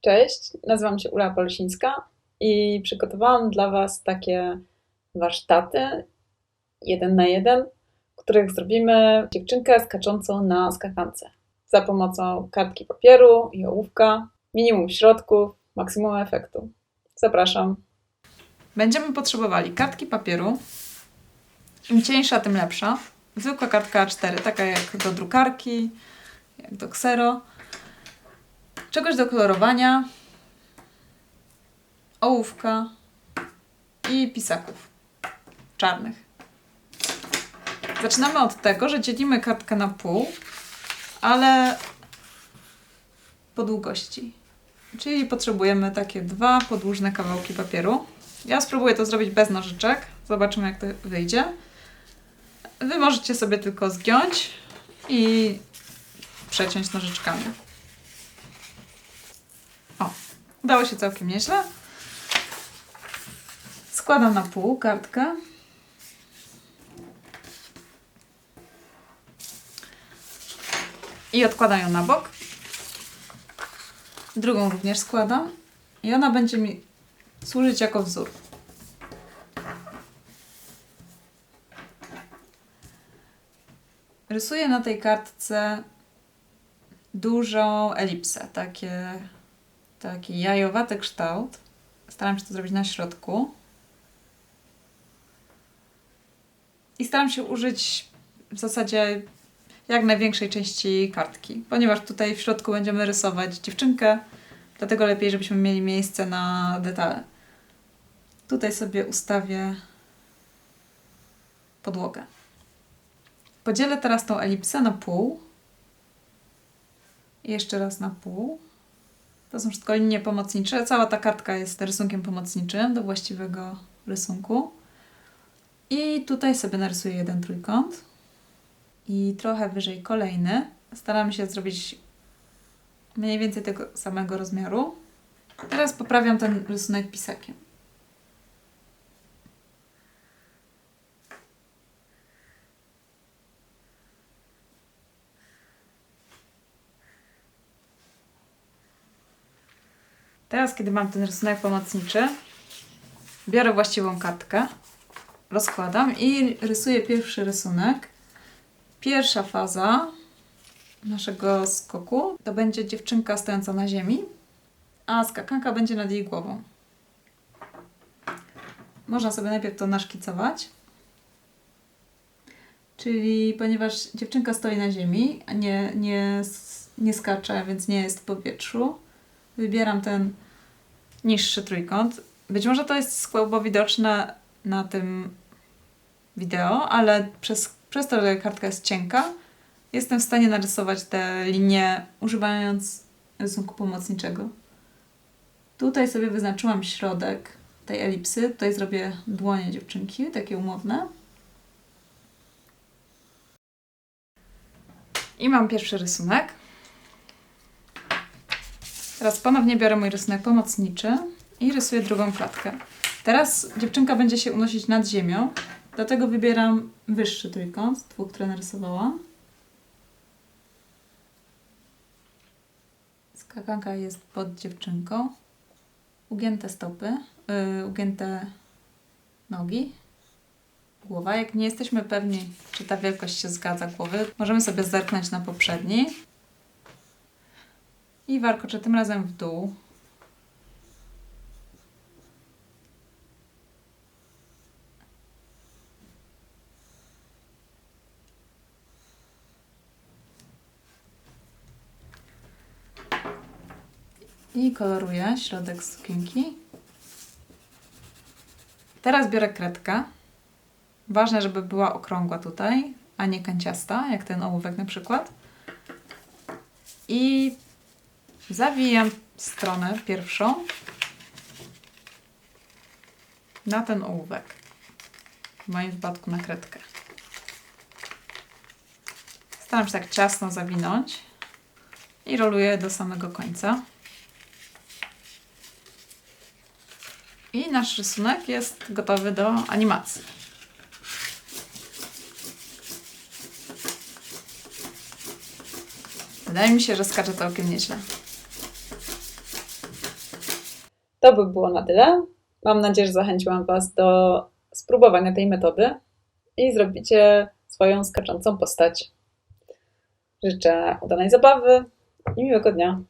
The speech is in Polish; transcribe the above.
Cześć, nazywam się Ula Polsińska i przygotowałam dla Was takie warsztaty jeden na jeden, w których zrobimy dziewczynkę skaczącą na skakance za pomocą kartki papieru i ołówka, minimum środków, maksimum efektu. Zapraszam. Będziemy potrzebowali kartki papieru. Im cieńsza, tym lepsza. Zwykła kartka A4, taka jak do drukarki, jak do ksero. Czegoś do kolorowania, ołówka i pisaków czarnych. Zaczynamy od tego, że dzielimy kartkę na pół, ale po długości. Czyli potrzebujemy takie dwa podłużne kawałki papieru. Ja spróbuję to zrobić bez nożyczek. Zobaczymy, jak to wyjdzie. Wy możecie sobie tylko zgiąć i przeciąć nożyczkami. O, udało się całkiem nieźle. Składam na pół kartkę. I odkładam ją na bok. Drugą również składam. I ona będzie mi służyć jako wzór. Rysuję na tej kartce dużą elipsę, takie, taki jajowaty kształt. Staram się to zrobić na środku. I staram się użyć w zasadzie jak największej części kartki, ponieważ tutaj w środku będziemy rysować dziewczynkę, dlatego lepiej, żebyśmy mieli miejsce na detale. Tutaj sobie ustawię podłogę. Podzielę teraz tą elipsę na pół. I jeszcze raz na pół. To są wszystko linie pomocnicze. Cała ta kartka jest rysunkiem pomocniczym do właściwego rysunku. I tutaj sobie narysuję jeden trójkąt. I trochę wyżej kolejny. Staram się zrobić mniej więcej tego samego rozmiaru. Teraz poprawiam ten rysunek pisakiem. Teraz, kiedy mam ten rysunek pomocniczy, biorę właściwą kartkę, rozkładam i rysuję pierwszy rysunek. Pierwsza faza naszego skoku to będzie dziewczynka stojąca na ziemi, a skakanka będzie nad jej głową. Można sobie najpierw to naszkicować. Czyli ponieważ dziewczynka stoi na ziemi, a nie, nie, nie skacze, więc nie jest w powietrzu, wybieram ten niższy trójkąt. Być może to jest słabo widoczne na tym wideo, ale przez, przez to, że kartka jest cienka, jestem w stanie narysować te linie używając rysunku pomocniczego. Tutaj sobie wyznaczyłam środek tej elipsy. Tutaj zrobię dłonie dziewczynki, takie umowne. I mam pierwszy rysunek. Teraz ponownie biorę mój rysunek pomocniczy i rysuję drugą klatkę. Teraz dziewczynka będzie się unosić nad ziemią, dlatego wybieram wyższy trójkąt dwóch, które narysowałam. Skakanka jest pod dziewczynką. Ugięte stopy, yy, ugięte nogi, głowa. Jak nie jesteśmy pewni, czy ta wielkość się zgadza głowy, możemy sobie zerknąć na poprzedni. I warkoczę tym razem w dół. I koloruję środek sukienki. Teraz biorę kredkę. Ważne, żeby była okrągła tutaj, a nie kanciasta, jak ten ołówek na przykład. I zawijam stronę pierwszą na ten ołówek. W moim wypadku na kredkę. Staram się tak ciasno zawinąć i roluję do samego końca. I nasz rysunek jest gotowy do animacji. Wydaje mi się, że skacze całkiem nieźle. To by było na tyle. Mam nadzieję, że zachęciłam Was do spróbowania tej metody i zrobicie swoją skaczącą postać. Życzę udanej zabawy i miłego dnia.